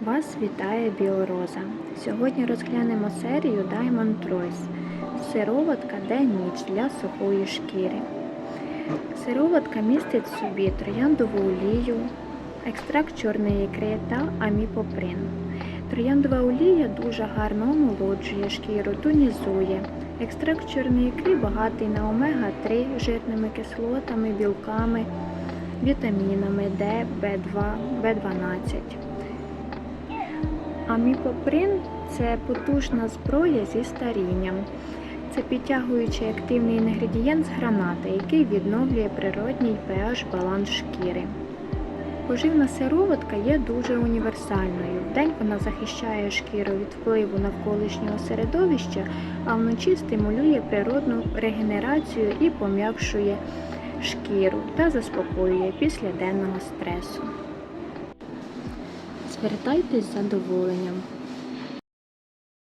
Вас вітає Біороза. Сьогодні розглянемо серію Diamond Choice. Сироватка день ніч для сухої шкіри. Сироватка містить в собі трояндову олію, екстракт чорної ікри та аміпоприн. Трояндова олія дуже гарно омолоджує шкіру, тонізує. Екстракт чорної ікри багатий на омега-3 жирними кислотами, білками, вітамінами D, B2, B12. Аміпоприн це потужна зброя зі старінням. Це підтягуючий активний інгредієнт з гранати, який відновлює природній pH баланс шкіри. Поживна сироватка є дуже універсальною. Вдень вона захищає шкіру від впливу навколишнього середовища, а вночі стимулює природну регенерацію і пом'якшує шкіру та заспокоює після денного стресу. Звертайтесь з задоволенням.